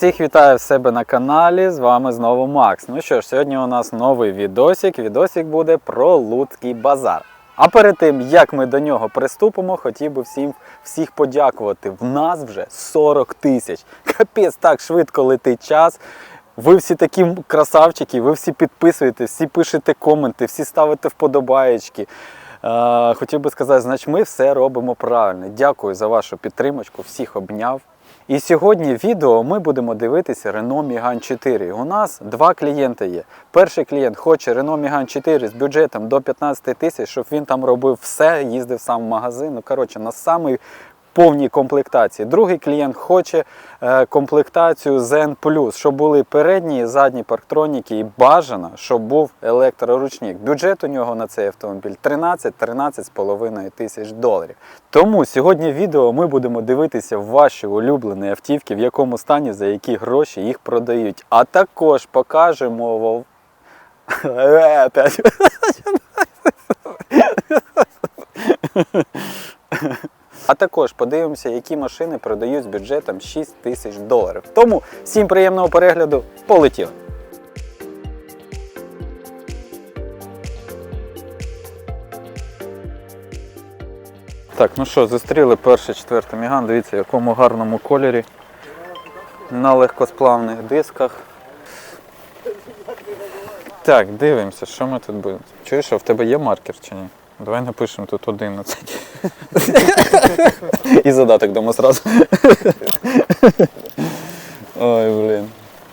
Всіх вітаю в себе на каналі. З вами знову Макс. Ну що ж, сьогодні у нас новий відосик. Відосик буде про Луцький базар. А перед тим, як ми до нього приступимо, хотів би всім всіх подякувати. В нас вже 40 тисяч. Капець, так швидко летить час. Ви всі такі красавчики, ви всі підписуєтесь, всі пишете коменти, всі ставите вподобаєчки. Е, хотів би сказати, значить, ми все робимо правильно. Дякую за вашу підтримочку, всіх обняв. І сьогодні в відео ми будемо дивитися Renault Megane 4. У нас два клієнти є. Перший клієнт хоче Renault Megane 4 з бюджетом до 15 тисяч, щоб він там робив все, їздив сам в магазин. Ну, коротше, на самий повній комплектації. Другий клієнт хоче е, комплектацію Zen щоб були передні і задні парктроніки, і бажано, щоб був електроручник. Бюджет у нього на цей автомобіль 13-13,5 тисяч доларів. Тому сьогодні в відео ми будемо дивитися ваші улюблені автівки, в якому стані, за які гроші їх продають. А також покажемо. опять. А також подивимося, які машини продають з бюджетом 6 тисяч доларів. Тому всім приємного перегляду, полетіли! Так, ну що, зустріли перший четвертий міган. Дивіться, в якому гарному кольорі. На легкосплавних дисках. Так, дивимося, що ми тут будемо. Чуєш, а в тебе є маркер чи ні? Давай напишемо тут 11. І задаток дамо зразу. Ой, блін.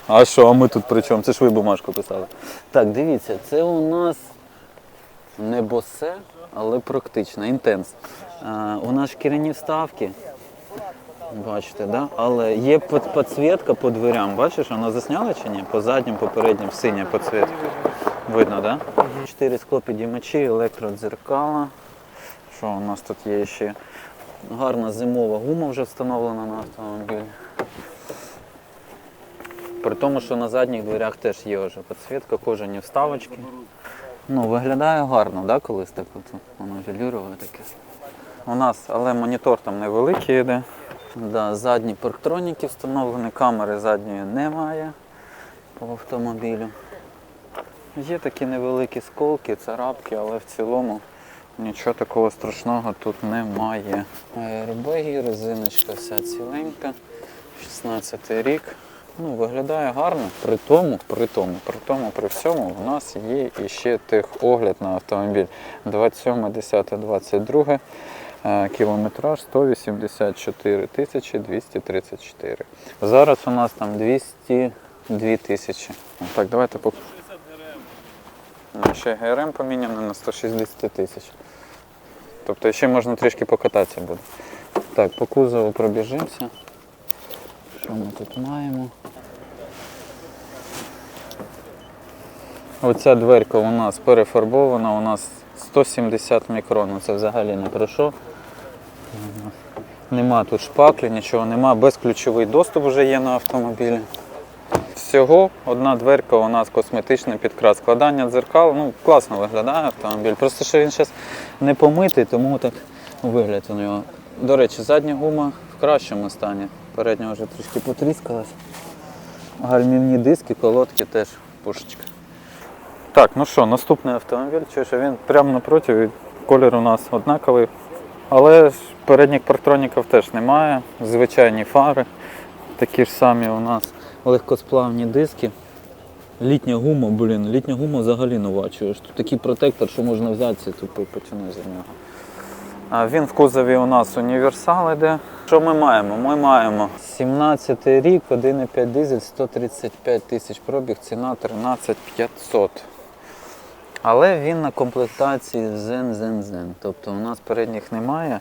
А що, а ми тут при чому? Це ж ви бумажку писали. Так, дивіться, це у нас не босе, але практично, інтенс. А, у нас шкіряні вставки. Бачите, да? Але є підсвітка по дверям. Бачиш, вона засняла чи ні? По заднім, по синя підсвітка. Видно, так? Да? Чотири склопідіймачі, електродзеркала. Що у нас тут є ще? Гарна зимова гума вже встановлена на автомобілі. При тому, що на задніх дверях теж є вже підсвітка, кожані вставочки. Ну, виглядає гарно, да, колись так от воно велюрове таке. У нас, але монітор там невеликий йде. Да, задні парктроніки встановлені, камери задньої немає по автомобілю. Є такі невеликі сколки, царапки, але в цілому нічого такого страшного тут немає. Аербеги, резиночка вся ціленька, 16 рік. Ну, виглядає гарно. При тому, при тому, при тому, при всьому, у нас є іще техогляд на автомобіль 27, 10, 22. Е, Кілометраж 184 тисячі 234. Зараз у нас там 202 тисячі. Так, давайте по Ну, Ще ГРМ поміняно на 160 тисяч. Тобто ще можна трішки покататися буде. Так, по кузову пробіжимося. Що ми тут маємо? Оця дверка у нас перефарбована, у нас 170 мікрон. Ну, Це взагалі не про що. Нема тут шпаклі, нічого нема, безключовий доступ вже є на автомобілі. Всього одна дверка у нас косметичний підкрас. Складання дзеркал, ну класно виглядає автомобіль. Просто що він зараз не помитий, тому так вигляд у нього. До речі, задня гума в кращому стані. Передня вже трішки потріскалась. Гальмівні диски, колодки теж пушечка. Так, ну що, наступний автомобіль, що він прямо напроти, колір у нас однаковий. Але передніх парктроніків теж немає. Звичайні фари, такі ж самі у нас легкосплавні диски. Літня гума, блін, літня гума взагалі нова. Чуєш. Тут такий протектор, що можна взятися тупо і потягнути за нього. А Він в кузові у нас універсал іде. Що ми маємо? Ми маємо 17 рік, 1,5 дизель, 135 тисяч пробіг, ціна 13 500. Але він на комплектації зен-зен-зен. Тобто у нас передніх немає.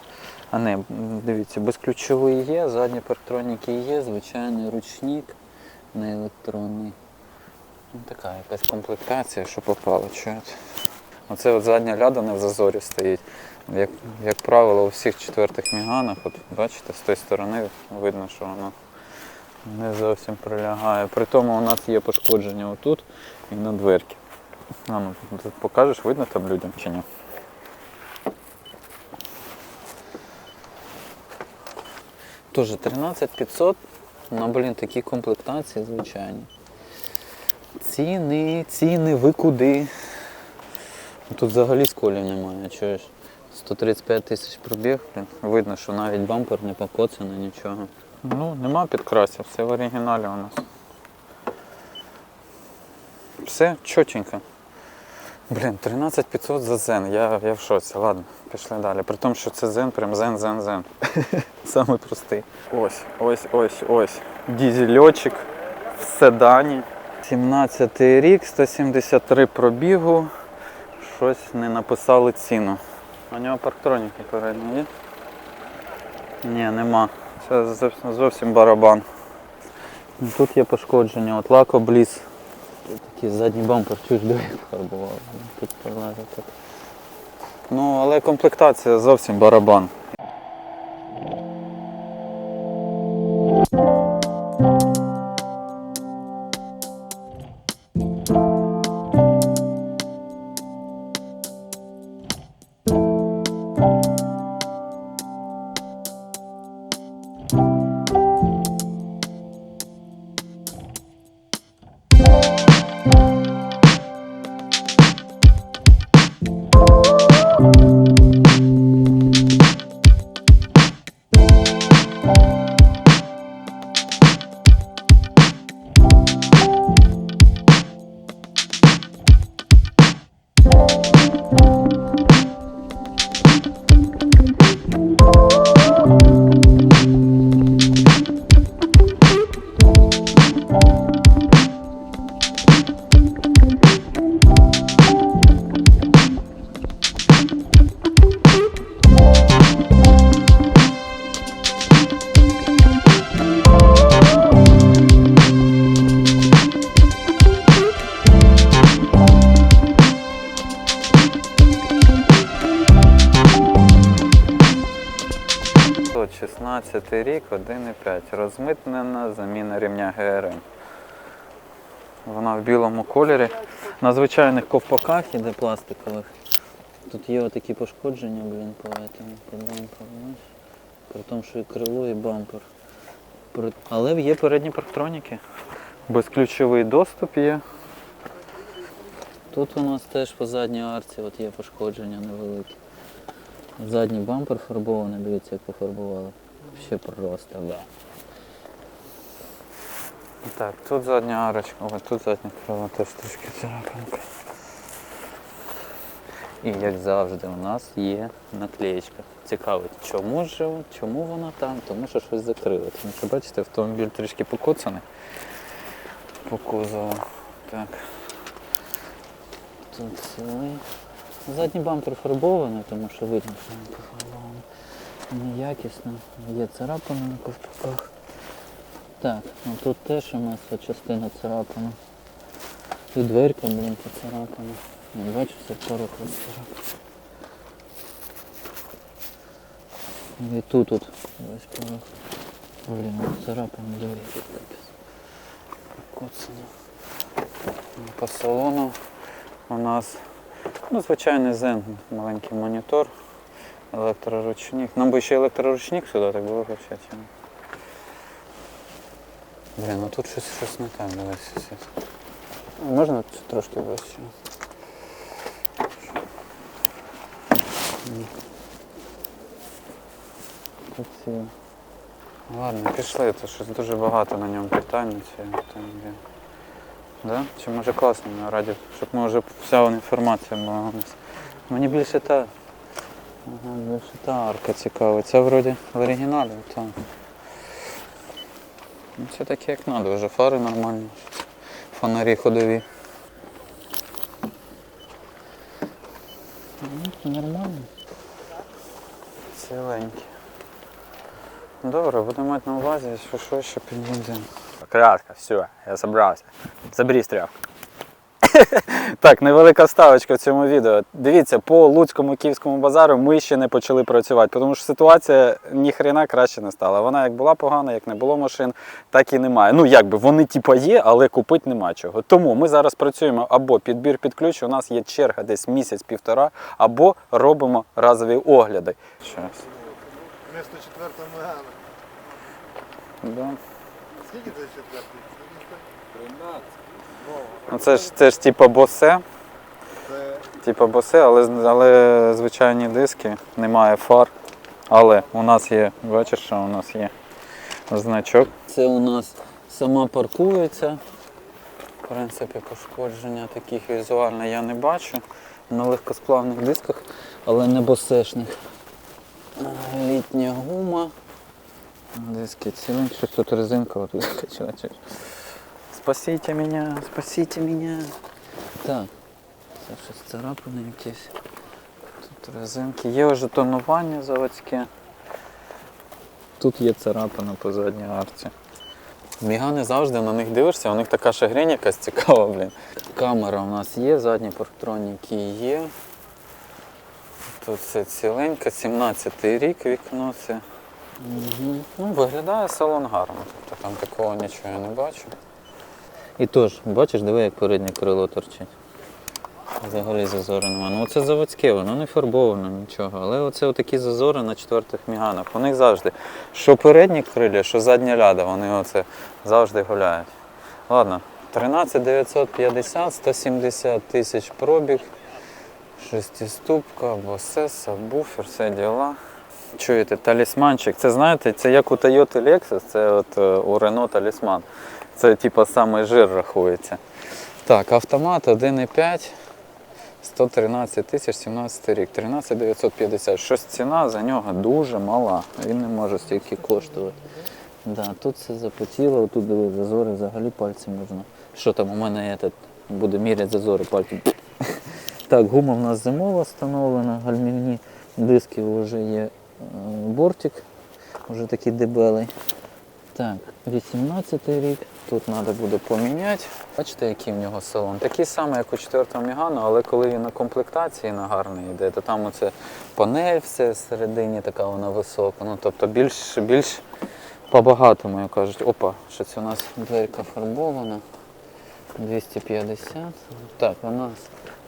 А не, дивіться, безключовий є, задні парктроніки є, звичайний ручник не електронний. Ну, така якась комплектація, що попало. Оце от задня ляда не в зазорі стоїть. Як, як правило, у всіх четвертих міганах, от бачите, з тої сторони видно, що воно не зовсім прилягає. При тому у нас є пошкодження отут і на дверці. А ну покажеш, видно там людям чи ні? Тоже 13 500 Ну, блін, такі комплектації, звичайні. Ціни, ціни, ви куди? Ну, Тут взагалі сколів немає, чуєш? 135 тисяч пробіг. Видно, що навіть бампер не покоцаний, нічого. Ну, нема підкрасів, все в оригіналі у нас. Все чотенько. Блін, 13500 за зен. Я, я в шоці. Ладно, пішли далі. При тому, що це зен, прям зен, зен, зен. Саме простий. Ось, ось, ось, ось. Дізельочок в седані. 17 рік, 173 пробігу. Щось не написали ціну. У нього парктроніки передні є? Ні, нема. Це зовсім, барабан. Тут є пошкодження, от лакобліз. Такий задній бампер чуть фарбував. Так. Ну, але комплектація зовсім барабан. 16 рік, 1,5. Розмитнена заміна рівня ГРМ. Вона в білому кольорі. На звичайних ковпаках іде пластикових. Тут є отакі пошкодження, блін, по этому, по бамперу? При тому, що і крило, і бампер. Але є передні парктроніки. Безключовий доступ є. Тут у нас теж по задній арці от є пошкодження невеликі. Задній бампер фарбований, дивіться, як пофарбували. Ще просто, да. Так, тут задня арочка, ось тут задня крило теж трішки царапинка. І як завжди у нас є наклеєчка. Цікавить, чому ж, чому вона там? Тому що щось закрили. Тому що бачите, автомобіль трішки покоцаний по кузову. Так. Тут цілий. Задній бампер фарбований, тому що видно, що він пофарбований. Неякісно. Є царапини на ковпаках. Так, ну тут теж у нас частина царапина. І дверка, блін, поцарапана. Не бачу, все порог розцарапан. І тут от весь порог. Блін, царапані двері. Капець. Покоцано. По салону у нас ну, звичайний зен, маленький монітор, електроручник. Нам би ще електроручник сюди так було взагалі. Блін, ну тут щось, щось не так, світ. А Можна це трошки вище? Ладно, пішли, то щось дуже багато на ньому питань. Там, де... Да? Чи може класно раді, щоб ми вже вся інформація була у нас. Мені більше та. Ага, більше та арка цікава. Це вроді в оригіналі, так. Ну, Це таке як треба, вже фари нормальні. Фонарі ходові. Ну, нормально. Ціленькі. Добре, будемо мати на увазі, що що ще підійдемо. Кратко, все, я собрався. Забери стрілку. Так, невелика ставочка в цьому відео. Дивіться, по Луцькому київському базару ми ще не почали працювати, тому що ситуація ніхрена краще не стала. Вона як була погана, як не було машин, так і немає. Ну якби вони типа є, але купити нема чого. Тому ми зараз працюємо або підбір під ключ, у нас є черга десь місяць-півтора, або робимо разові огляди. Щас. Вместо четвертого Мегана. Да. Скільки це четвертий? Ну це ж це ж типа босе. Типа босе, але, але звичайні диски, немає фар. Але у нас є, бачиш, що у нас є значок. Це у нас сама паркується. В принципі, пошкодження таких візуально я не бачу. На легкосплавних дисках, але не босешних. Літня гума. Диски ціленькі, щось тут резинка от. Спасите мене, спасите мене. Так. Це щось царапини якісь. Тут резинки. Є вже тонування заводське. Тут є царапина по задній арці. Мігани завжди на них дивишся, у них така шагрень якась цікава, блін. Камера у нас є, задні парктроніки є. Тут все ціленько, 17-й рік вікно це. Угу. Ну, виглядає салон гарно, тобто там такого нічого я не бачу. І теж, бачиш, диви, як переднє крило торчить. Взагалі зазору нема. Ну це заводське, воно не фарбовано нічого. Але оце отакі зазори на четвертих міганах. У них завжди. Що передні крилля, що задня ляда, вони оце завжди гуляють. Ладно, 13 950, 170 тисяч пробіг, шестиступка, босе, сабвуфер, все діла. Чуєте, талісманчик. Це знаєте, це як у Toyota Lexus, це от е, у Renault талісман. Це типа самий жир рахується. Так, автомат 1,5. 113 тисяч 17 рік, 13 950. Щось ціна за нього дуже мала. Він не може стільки коштувати. Да, тут все запотіло, тут диви, зазори взагалі пальцем можна. Що там у мене є, тут буде міряти зазори пальцем. Так, гума в нас зимова встановлена, гальмівні диски вже є е, бортик, вже такий дебелий. Так, 18 рік. Тут треба буде поміняти. Бачите, який в нього салон? Такий самий, як у 4 Мігану, але коли він на комплектації на гарний йде, то там оце панель все всередині така вона висока. Ну, тобто більш, більш по-багатому, як кажуть. Опа, що це у нас дверка фарбована. 250. Так, нас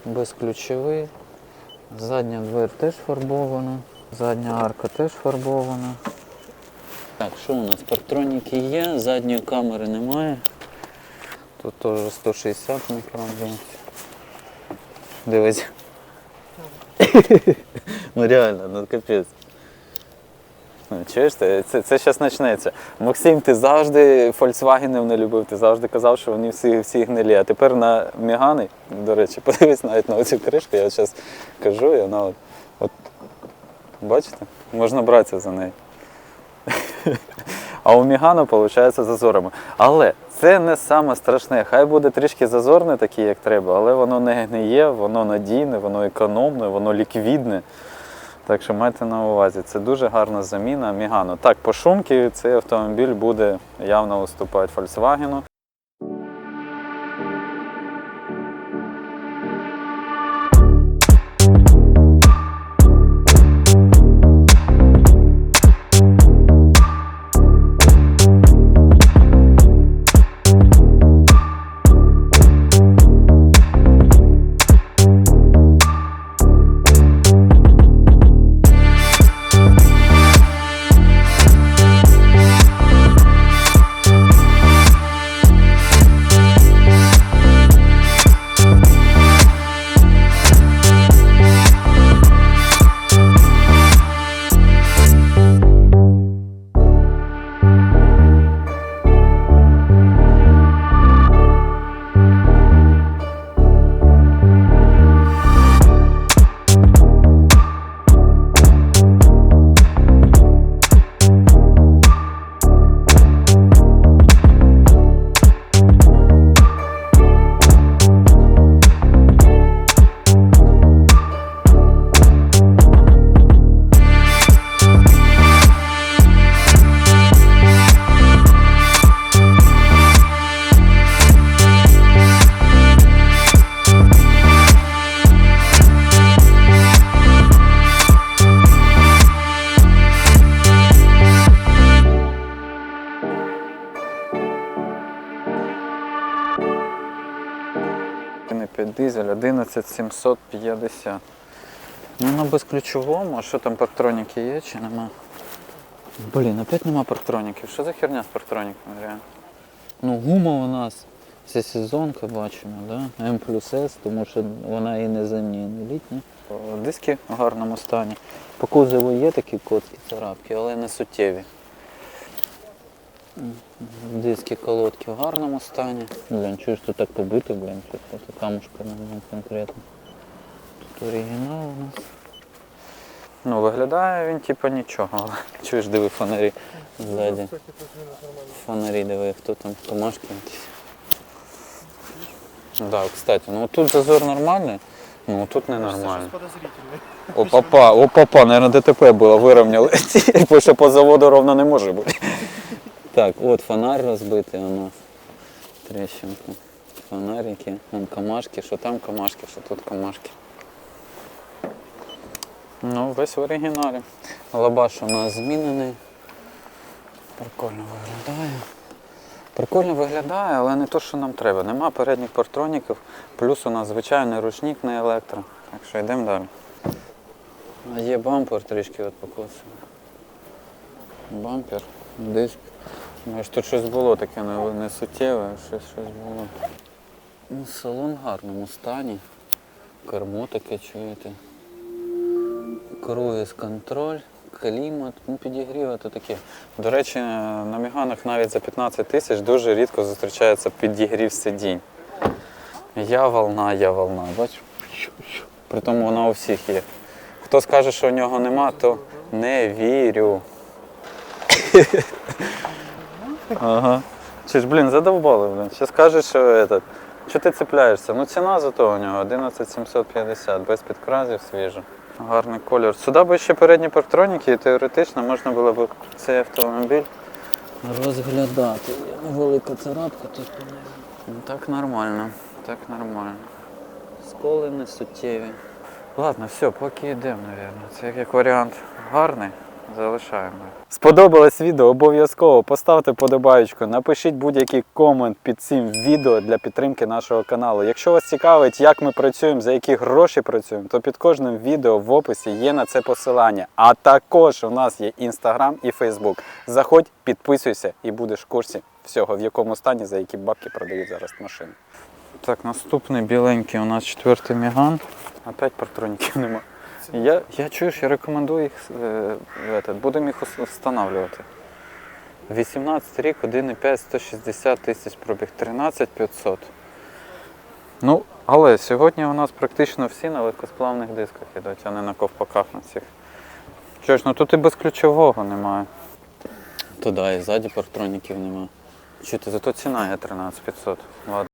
безключовий. Задня двері теж фарбована. Задня арка теж фарбована. Так, що у нас? Парктроніки є, задньої камери немає. Тут теж 160 мікрон. дивись. Ну реально, ну капець. Ну, Чуєш, це, це зараз почнеться. Максим, ти завжди Volkswagen не любив, ти завжди казав, що вони всі, всі гнилі. А тепер на Мігани, до речі, подивись навіть на цю кришку, я зараз кажу, і вона от, от бачите, можна братися за неї. А у Мігана виходить зазорами. Але це не саме страшне. Хай буде трішки зазорне, таке, як треба, але воно не гниє, воно надійне, воно економне, воно ліквідне. Так що майте на увазі, це дуже гарна заміна Мігану. Так, по шумки цей автомобіль буде явно уступати Volkswagen. 11750. Ну на безключовому, а що там парктроніки є чи нема? Блін, опять нема парктроніків. Що за херня з парктроніками, реально? Ну, гума у нас. Це сезонка бачимо, да? М плюс С, тому що вона і не зимня, і не літня. Диски в гарному стані. По кузову є такі котські царапки, але не суттєві. Диски колодки в гарному стані. Блін, чуєш, тут так побито, блін, тут просто камушка немає конкретно. Тут оригінал у нас. Ну, виглядає він типу нічого, але чуєш, диви фонарі ззаді. Фонарі диви, хто там, комашки якісь. Так, да, кстати, ну тут зазор нормальний, ну тут не нормально. О, папа, о, папа, наверное, ДТП було, вирівняли. Бо що по заводу ровно не може бути. Так, от фонарь розбитий у нас. Трещинка. Фонарики. Вон камашки, що там камашки, що тут камашки. Ну, весь в оригіналі. Лабаш у нас змінений. Прикольно виглядає. Прикольно виглядає, але не то, що нам треба. Нема передніх партроніків, плюс у нас звичайний ручник не електро. Так що йдемо далі. А є бампер трішки от покоцаний. Бампер, диск. Може тут щось було таке не, не суттєве, щось, щось було. Ну, салон в гарному стані. Кермо таке чуєте. Круїз контроль, клімат, ну підігріва то таке. До речі, на Міганах навіть за 15 тисяч дуже рідко зустрічається підігрів сидінь. Я волна, я волна. Бачиш? Притому вона у всіх є. Хто скаже, що у нього нема, то не вірю. Ага. Чи ж, блін, задовбали, блін. Ще скажеш, що этот, що ти цепляєшся? Ну ціна зато у нього 11750, без підкразів свіжо. Гарний колір. Сюди би ще передні парктроніки, і теоретично можна було б цей автомобіль розглядати. Є невелика царапка тут. Ну, так нормально, так нормально. Сколи не суттєві. Ладно, все, поки йдемо, мабуть. Це як варіант гарний. Залишаємо. Сподобалось відео, обов'язково поставте подобаючку, напишіть будь-який комент під цим відео для підтримки нашого каналу. Якщо вас цікавить, як ми працюємо, за які гроші працюємо, то під кожним відео в описі є на це посилання. А також у нас є інстаграм і фейсбук. Заходь, підписуйся і будеш в курсі всього, в якому стані за які бабки продають зараз машини. Так, наступний біленький у нас четвертий міган. Опять партроніків нема. Я, я чуєш, я рекомендую їх, е, будемо їх встановлювати. 18 рік, 1,5, 160 тисяч пробіг, 13 500. Ну, але сьогодні у нас практично всі на легкосплавних дисках йдуть, а не на ковпаках на цих. Що ж, ну тут і без ключового немає. Туди і ззаді партроніків немає. Чути, зато ціна є 13 500. Ладно.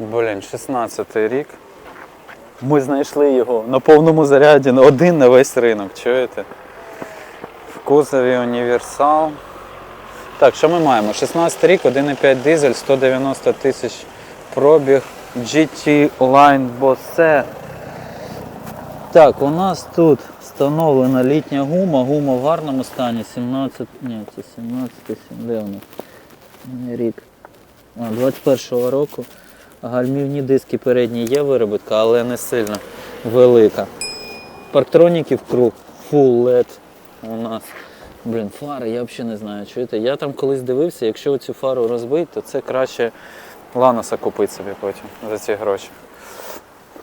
Блін, 16-й рік. Ми знайшли його на повному заряді, один на весь ринок, чуєте? В кузові універсал. Так, що ми маємо? 16 рік, 1,5 дизель, 190 тисяч пробіг, GT Line Bose. Так, у нас тут встановлена літня гума, гума в гарному стані, 17, ні, це 17, де у нас? Ні, рік. А, 21-го року. Гальмівні диски передні є виробітка, але не сильно велика. Парктроніків круг, full LED у нас. Блін, фари, я взагалі не знаю. Чуєте? Я там колись дивився, якщо цю фару розбити, то це краще Ланоса купити собі потім за ці гроші.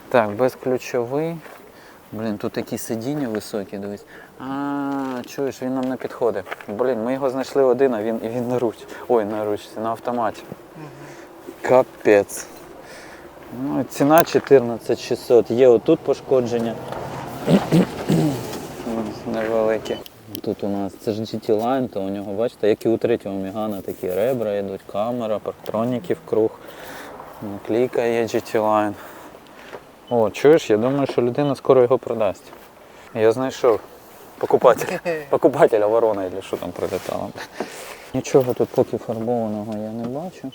Так, безключовий. Блін, тут такі сидіння високі, дивись. А, чуєш, він нам не підходить. Блін, ми його знайшли один, а він і він на руч. Ой, на ручці, на автоматі. Капець. Ну, ціна 14600. Є отут пошкодження. Ось Невеликі. Тут у нас це ж GT Line, то у нього, бачите, як і у третього Мігана такі ребра йдуть, камера, парктроніків круг. Наклейка є GT Line. О, чуєш, я думаю, що людина скоро його продасть. Я знайшов покупателя. Покупателя ворона, або що там прилітало. Нічого тут поки фарбованого я не бачу.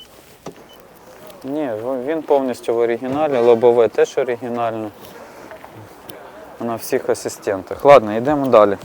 Ні, він повністю в оригіналі, лобове теж оригінальне. На всіх асистентах. Ладно, йдемо далі.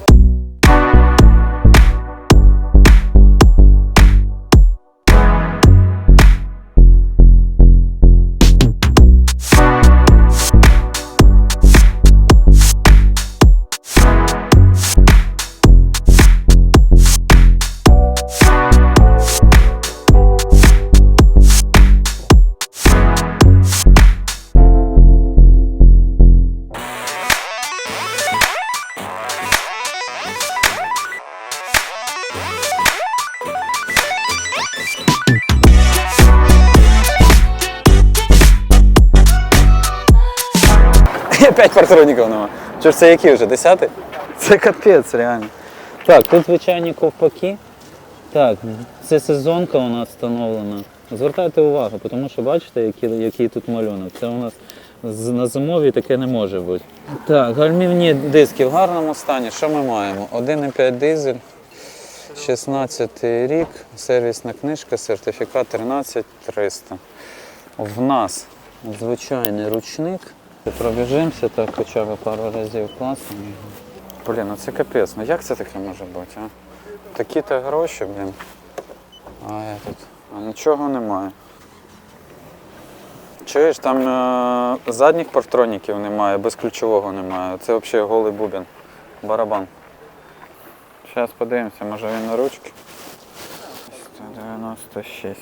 П'ять нема. Що ж це які вже? Десятий? Це капець, реально. Так, тут звичайні ковпаки. Так, це сезонка у нас встановлена. Звертайте увагу, тому що бачите, який, який тут малюнок. Це у нас на зимовій таке не може бути. Так, гальмівні диски в гарному стані. Що ми маємо? 1,5 дизель, 16 рік, сервісна книжка, сертифікат 13300. В нас звичайний ручник. Пробіжимося так хоча б пару разів класно. Блін, ну це капець. Ну як це таке може бути, а? Такі-то гроші, блін. А я тут. А нічого немає. Чуєш, там е- задніх партроніків немає, безключового немає. Це взагалі голий бубен. Барабан. Зараз подивимося, може він на ручки. 196.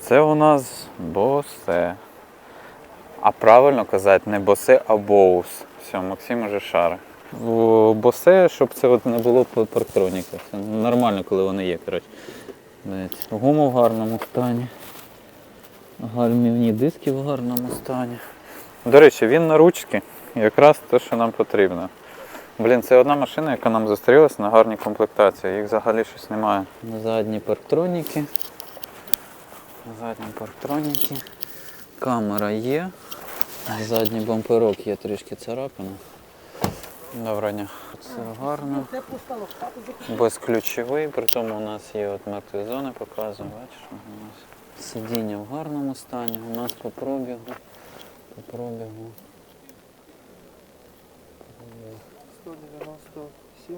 Це у нас босе. А правильно казати не босе, а боус. Все, Максим уже шари. В босе, щоб це от не було по парктроніках. Це нормально, коли вони є. коротше. Гума в гарному стані. Гальмівні диски в гарному стані. До речі, він на ручки. Якраз те, що нам потрібно. Блін, це одна машина, яка нам зустрілась на гарній комплектації. Їх взагалі щось немає. Задні парктроніки. Задні парктроніки. Камера є. Задній бамперок є трішки царапина. Доброго дня. Це гарно. Безключовий, при тому у нас є от мертві зони, показую, бачиш, у нас сидіння в гарному стані, у нас по пробігу. По пробігу. 197.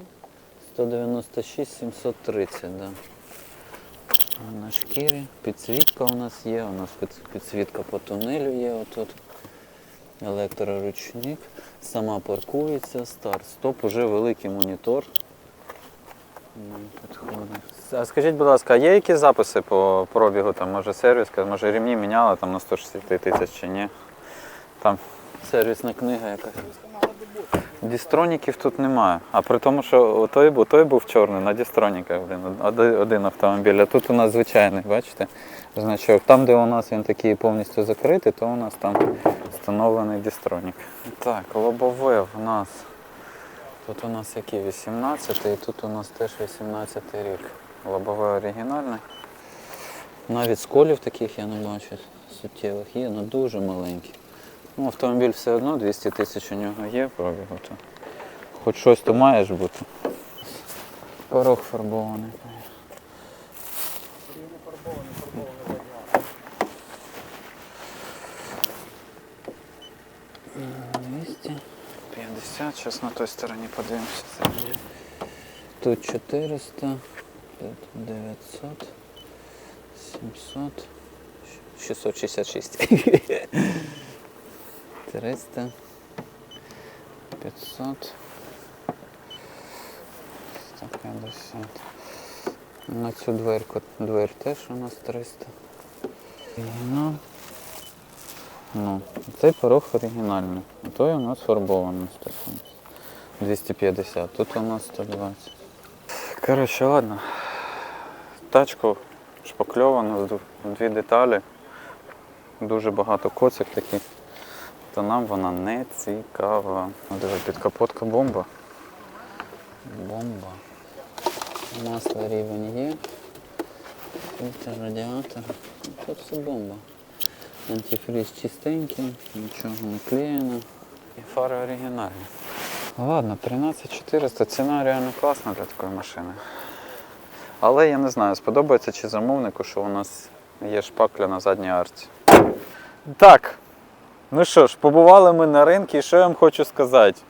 196 730, да. На шкірі. Підсвітка у нас є, у нас підсвітка по тунелю є отут. Електроручник. Сама паркується, старт, стоп, уже великий монітор. А скажіть, будь ласка, а є якісь записи по пробігу? Там, може сервіс, може ремні міняли там на 160 тисяч чи ні? Там сервісна книга якась. Дістроніків тут немає. А при тому, що той, був- той був чорний на дістроніках, один, один автомобіль. А тут у нас звичайний, бачите? Значок. Там, де у нас він такий повністю закритий, то у нас там Встановлений дістронік. Так, лобове в нас. Тут у нас який 18 і тут у нас теж 18 рік. Лобове оригінальне. Навіть сколів таких я не бачу суттєвих є, але дуже маленькі. Ну, автомобіль все одно 200 тисяч у нього є пробігу, то хоч щось то маєш бути. Порог фарбований. М, 250, зараз на той подивимося. середньо. Тут 400, тут 900, 700, 666. 300, 500, 150. На цю дверку дверь теж у нас 300. Ну, ну, цей порог оригінальний. А той у нас фарбований 250. Тут у нас 120. Коротше, ладно. Тачку шпакльовано, дві деталі. Дуже багато коцик таких. То нам вона не цікава. Диви, підкапотка бомба. Бомба. Масло рівень є. Фільтр, радіатор. Тут все бомба. Антифриз чистенький, нічого не клеєно. І фари оригінальні. Ладно, 13400 ціна реально класна для такої машини. Але я не знаю, сподобається чи замовнику, що у нас є шпакля на задній арці. Так, ну що ж, побували ми на ринку, і що я вам хочу сказати.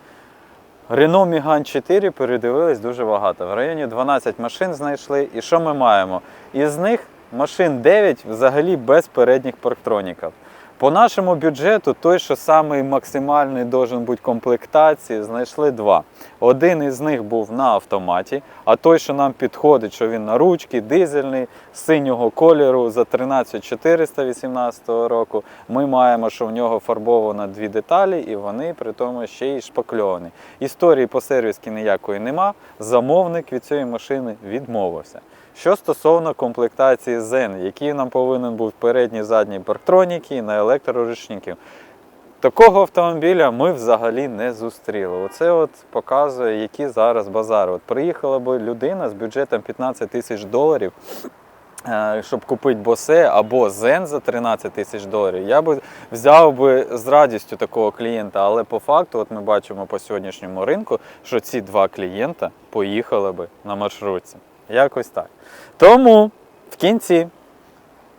Renault Megane 4 передивились дуже багато. В районі 12 машин знайшли. І що ми маємо? Із них машин 9 взагалі без передніх парктроніків. По нашому бюджету той, що самий максимальний должен бути комплектації, знайшли два. Один із них був на автоматі, а той, що нам підходить, що він на ручки, дизельний, синього кольору за 13418 року. Ми маємо, що в нього фарбовано дві деталі, і вони при тому ще й шпакльовані. Історії по сервісці ніякої нема. Замовник від цієї машини відмовився. Що стосовно комплектації Zen, який нам повинен був передні задні парктроніки на електроручників. Такого автомобіля ми взагалі не зустріли. Оце от показує, які зараз базари. От приїхала би людина з бюджетом 15 тисяч доларів, е, щоб купити босе або Zen за 13 тисяч доларів. Я би взяв би з радістю такого клієнта, але по факту, от ми бачимо по сьогоднішньому ринку, що ці два клієнта поїхали би на маршрутці. Якось так. Тому в кінці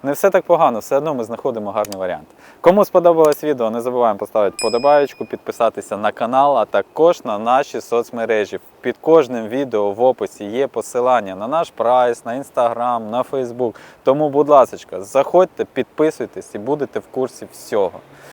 не все так погано, все одно ми знаходимо гарний варіант. Кому сподобалось відео, не забуваємо поставити подобаєчку, підписатися на канал, а також на наші соцмережі. Під кожним відео в описі є посилання на наш прайс, на інстаграм, на Фейсбук. Тому, будь ласка, заходьте, підписуйтесь і будете в курсі всього.